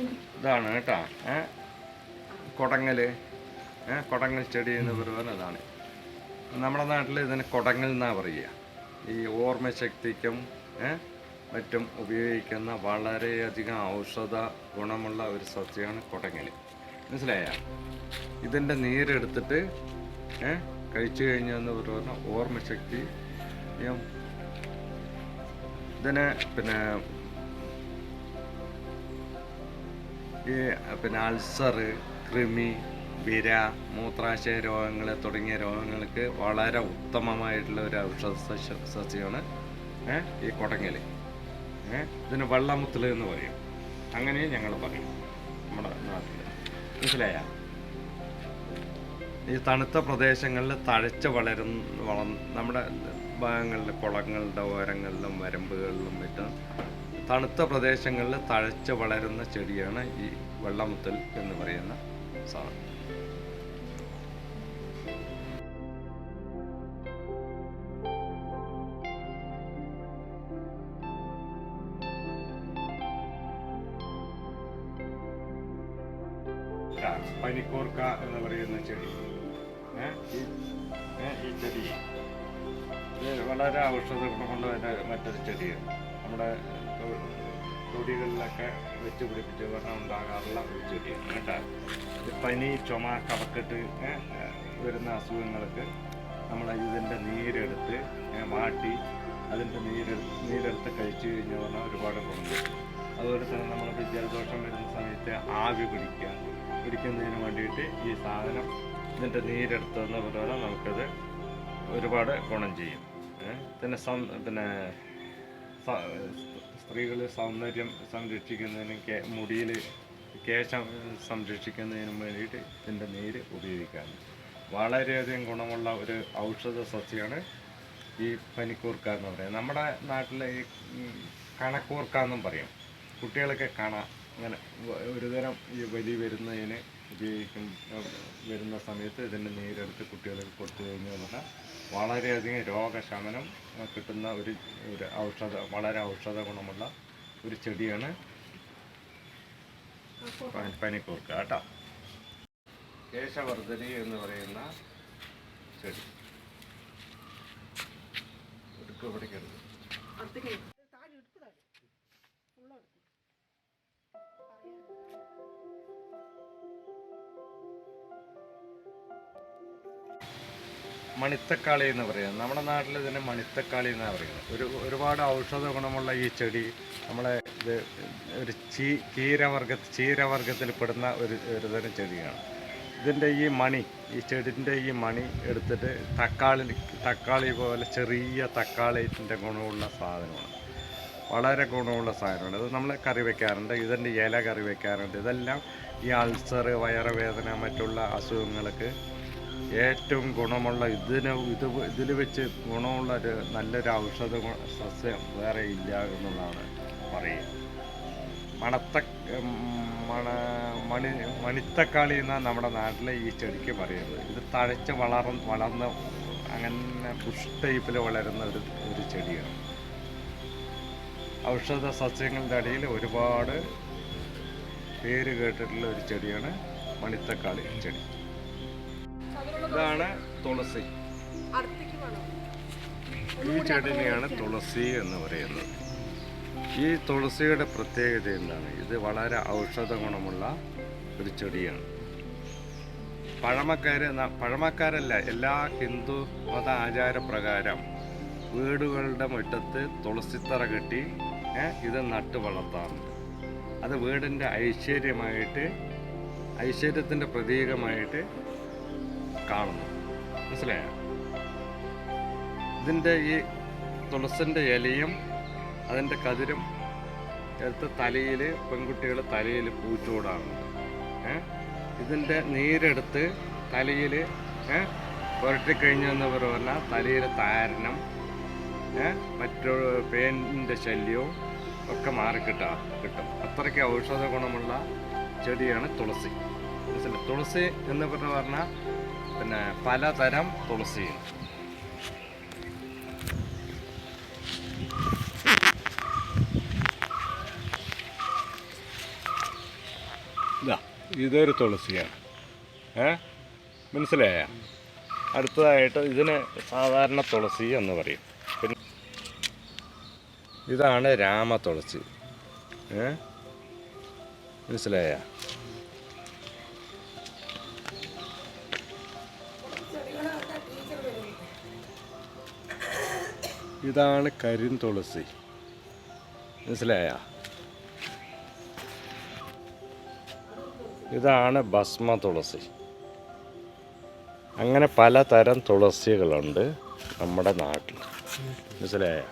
ഇതാണ് കേട്ടോ. കൊടങ്ങൽ കൊടങ്ങൽ ചെടി എന്ന് പറയുന്നത് അതാണ്. നമ്മുടെ നാട്ടിൽ ഇതിന് കൊടങ്ങൽ എന്നാണ് പറയുക. ഈ ഓർമ്മശക്തിക്കും ശക്തിക്കും മറ്റും ഉപയോഗിക്കുന്ന വളരെയധികം ഔഷധ ഗുണമുള്ള ഒരു സസ്യമാണ് കൊടങ്ങൽ മനസ്സിലായ? ഇതിന്റെ നീരെടുത്തിട്ട് കഴിച്ചു കഴിഞ്ഞെന്ന് പറയുന്ന ഓർമ്മശക്തി ഇതിന് പിന്നെ ഈ പിന്നെ അൾസർ കൃമി വിര മൂത്രാശയ രോഗങ്ങൾ തുടങ്ങിയ രോഗങ്ങൾക്ക് വളരെ ഉത്തമമായിട്ടുള്ള ഒരു ഔഷധ സസ്യ സസ്യമാണ് ഈ കൊടങ്ങൽ ഇതിന് വെള്ളമുത്തൽ എന്ന് പറയും. അങ്ങനെ ഞങ്ങൾ പറയും നമ്മുടെ നാട്ടിൽ മനസ്സിലായ? ഈ തണുത്ത പ്രദേശങ്ങളിൽ തഴച്ച് വളരുന്ന വള നമ്മുടെ ഭാഗങ്ങളിൽ കുളങ്ങളുടെ ഓരങ്ങളിലും വരമ്പുകളിലും മറ്റും തണുത്ത പ്രദേശങ്ങളിൽ തഴച്ച് വളരുന്ന ചെടിയാണ് ഈ വെള്ളമുത്തൽ എന്ന് പറയുന്ന സാധനം. പനിക്കോർക്ക എന്ന് പറയുന്ന ചെടി. ഈ ചെടി. വളരെ ഔഷധ ഗുണമുള്ള മറ്റൊരു ചെടിയാണ്. നമ്മുടെ തൊടികളിലൊക്കെ വെച്ച് പിടിപ്പിച്ച് വെള്ളം ഉണ്ടാകാറുള്ള ഒരു ചെടിയാണ് കേട്ടോ. പനി ചുമ കഫക്കെട്ട് വരുന്ന അസുഖങ്ങൾക്ക് നമ്മൾ ഇതിന്റെ നീരെടുത്ത് മാട്ടി അതിന്റെ നീരെടുത്ത് നീരെടുത്ത് കഴിച്ചു കഴിഞ്ഞു പറഞ്ഞാൽ ഒരുപാട് ഗുണമുണ്ട്. അതുപോലെ തന്നെ നമ്മൾക്ക് ജലദോഷം വരുന്ന സമയത്ത് ആവി പിടിക്കുക പിടിക്കുന്നതിന് വേണ്ടിയിട്ട് ഈ സാധനം ഇതിന്റെ നീരെടുത്തതെന്ന് പറഞ്ഞാൽ നമുക്കത് ഒരുപാട് ഗുണം ചെയ്യും. പിന്നെ സം പിന്നെ സ്ത്രീകൾ സൗന്ദര്യം സംരക്ഷിക്കുന്നതിനും മുടിയിൽ കേശം സംരക്ഷിക്കുന്നതിനും വേണ്ടിയിട്ട് ഇതിന്റെ നീര് ഉപയോഗിക്കാൻ വളരെയധികം ഗുണമുള്ള ഒരു ഔഷധ സസ്യമാണ് ഈ പനിക്കൂർക്ക എന്ന് പറയുന്നത്. നമ്മുടെ നാട്ടിൽ ഈ കണക്കൂർക്ക എന്നും പറയും. കുട്ടികളൊക്കെ കണ അങ്ങനെ ഒരുതരം ഈ വലി വരുന്നതിന് ഉപയോഗിക്കും വരുന്ന സമയത്ത് ഇതിന്റെ നീരെടുത്ത് കുട്ടികൾക്ക് കൊടുത്തു കഴിഞ്ഞാൽ വളരെയധികം രോഗശമനം കിട്ടുന്ന ഒരു ഒരു ഔഷധ വളരെ ഔഷധ ഗുണമുള്ള ഒരു ചെടിയാണ് പനിക്കൂർക്ക കേട്ടോ. കേശവർദ്ധരി എന്ന് പറയുന്ന ചെടി. എടുക്കും മണിത്തക്കാളി എന്ന് പറയുന്നത്. നമ്മുടെ നാട്ടിൽ ഇതിനെ മണിത്തക്കാളി എന്നാണ് പറയുന്നത്. ഒരു ഒരുപാട് ഔഷധ ഗുണമുള്ള ഈ ചെടി നമ്മളെ ഇത് ഒരു ചീ ചീരവർഗ ചീരവർഗത്തിൽ പെടുന്ന ഒരു ഒരു തരം ചെടിയാണ്. ഇതിന്റെ ഈ മണി ഈ ചെടിന്റെ ഈ മണി എടുത്തിട്ട് തക്കാളി തക്കാളി പോലെ ചെറിയ തക്കാളിന്റെ ഗുണമുള്ള സാധനമാണ്. വളരെ ഗുണമുള്ള സാധനമാണ്. ഇത് നമ്മൾ കറി വയ്ക്കാറുണ്ട് ഇതിന്റെ ഇല കറി വയ്ക്കാറുണ്ട് ഇതെല്ലാം ഈ അൾസർ വയറുവേദന മറ്റുള്ള അസുഖങ്ങൾക്ക് ഏറ്റവും ഗുണമുള്ള ഇതിന് ഇത് ഇതിൽ വെച്ച് ഗുണമുള്ള ഒരു നല്ലൊരു ഔഷധ സസ്യം വേറെ ഇല്ല എന്നുള്ളതാണ് പറയുക. മണത്ത മണ മണി മണിത്തക്കാളി എന്നാണ് നമ്മുടെ നാട്ടിലെ ഈ ചെടിക്ക് പറയുന്നത്. ഇത് തഴച്ച് വളർ വളർന്ന് അങ്ങനെ ബുഷ് ടൈപ്പിൽ വളരുന്ന ഒരു ഒരു ചെടിയാണ്. ഔഷധ സസ്യങ്ങളുടെ അടിയിൽ ഒരുപാട് പേര് കേട്ടിട്ടുള്ള ഒരു ചെടിയാണ് മണിത്തക്കാളി ചെടി. ഇതാണ് തുളസി. ഈ ചെടിനെയാണ് തുളസി എന്ന് പറയുന്നത്. ഈ തുളസിയുടെ പ്രത്യേകത എന്താണ്? ഇത് വളരെ ഔഷധ ഗുണമുള്ള ഒരു ചെടിയാണ്. പഴമക്കാര് പഴമക്കാരല്ല എല്ലാ ഹിന്ദു മത ആചാരപ്രകാരം വീടുകളുടെ മുറ്റത്ത് തുളസിത്തറ കെട്ടി ഇത് നട്ട് വളർത്താറുണ്ട്. അത് വീടിന്റെ ഐശ്വര്യമായിട്ട് ഐശ്വര്യത്തിന്റെ പ്രതീകമായിട്ട് കാണുന്നു. മനസ്സിലായോ? ഇതിന്റെ ഈ തുളസിന്റെ ഇലയും അതിന്റെ കതിരും എടുത്ത് തലയിൽ പെൺകുട്ടികൾ തലയിൽ പൂച്ചൂടാറുണ്ട് ഇതിന്റെ നീരെടുത്ത് തലയിൽ പുരട്ടിക്കഴിഞ്ഞെന്ന് പറഞ്ഞാൽ തലയിൽ താരണം ഏ? മറ്റു പേനിന്റെ ശല്യവും ഒക്കെ മാറിക്കിട്ടാ കിട്ടും അത്രയ്ക്ക് ഔഷധ ഗുണമുള്ള ചെടിയാണ് തുളസി. മനസ്സിലായി? തുളസി എന്ന് പറഞ്ഞു പറഞ്ഞാൽ പിന്നെ പലതരം തുളസിയും. ഇതാ ഇതൊരു തുളസിയാണ്. ഏ? മനസ്സിലായ? അടുത്തതായിട്ട് ഇതിന് സാധാരണ തുളസി എന്ന് പറയും. പിന്നെ ഇതാണ് രാമ തുളസി ഏ? മനസ്സിലായ? ഇതാണ് കരിന്തുളസി മനസ്സിലായ? ഇതാണ് ഭസ്മ തുളസി. അങ്ങനെ പലതരം തുളസികളുണ്ട് നമ്മുടെ നാട്ടിൽ. മനസ്സിലായ?